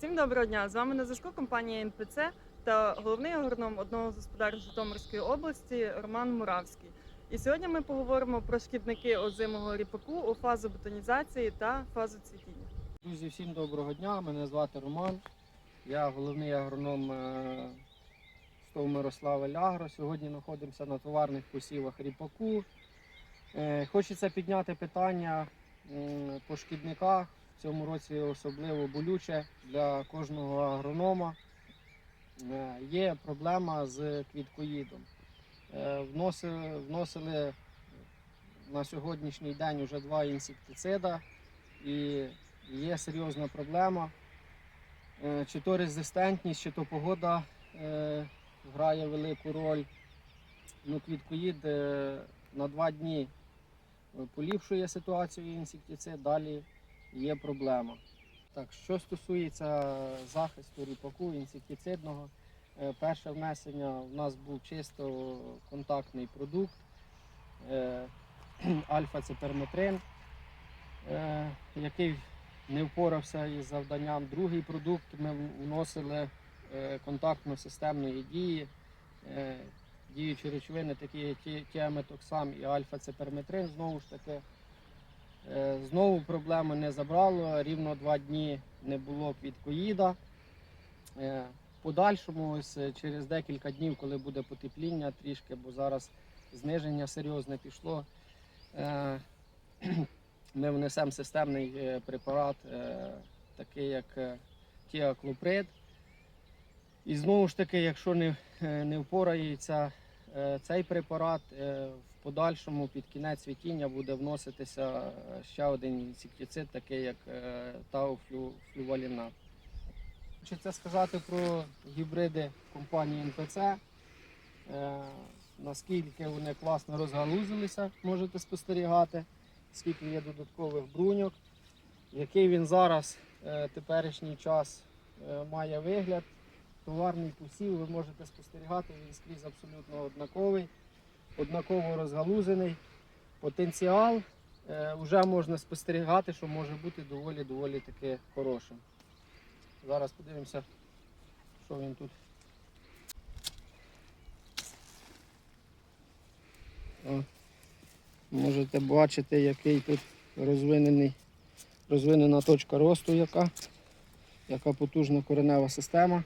Всім доброго дня! З вами на зв'язку компанія НПЦ та головний агроном одного з господарств Житомирської області Роман Муравський. І сьогодні ми поговоримо про шкідники озимого ріпаку у фазу бетонізації та фазу цвітіння. Друзі, всім доброго дня. Мене звати Роман. Я головний агроном е, СТОВ Мирослава Лягро. Сьогодні знаходимося на товарних посівах ріпаку. Е, Хочеться підняти питання по шкідниках. В цьому році особливо болюче для кожного агронома. Е, Є проблема з квіткоїдом. Е, Вносили, вносили на сьогоднішній день вже два інсектицида. І є серйозна проблема. Е, Чи то резистентність, чи то погода грає велику роль. Ну, квіткоїд на два дні поліпшує ситуацію інсектицид, далі є проблема. Так, що стосується захисту ріпаку інсектицидного, е, перше внесення в нас був чисто контактний продукт е, альфа-циперметрин, е, який не впорався із завданням. Другий продукт ми вносили контактно-системної дії. Діючі речовини, такі як ті- тіаметоксам і альфа-циперметрин, знову ж таки. Е, Знову проблеми не забрало, рівно два дні не було квіткоїда. Е, подальшому, ось е, через декілька днів, коли буде потепління трішки, бо зараз зниження серйозне пішло, ми внесемо системний препарат, такий як тіаклоприд. І знову ж таки, якщо не, не впорається цей препарат, е, в подальшому під кінець цвітіння буде вноситися е, ще один інсектицид, такий як е, тауфлювалінат. Хочеться сказати про гібриди компанії НПЦ. Е, Наскільки вони класно розгалузилися, можете спостерігати, скільки є додаткових бруньок, який він зараз е, теперішній час е, має вигляд. Товарний посів, ви можете спостерігати, він скрізь абсолютно однаковий, однаково розгалузений. Потенціал е, вже можна спостерігати, що може бути доволі-доволі таки хорошим. Зараз подивимося, що він тут. Можете бачити, який тут розвинений, розвинена точка росту, яка, яка потужна коренева система.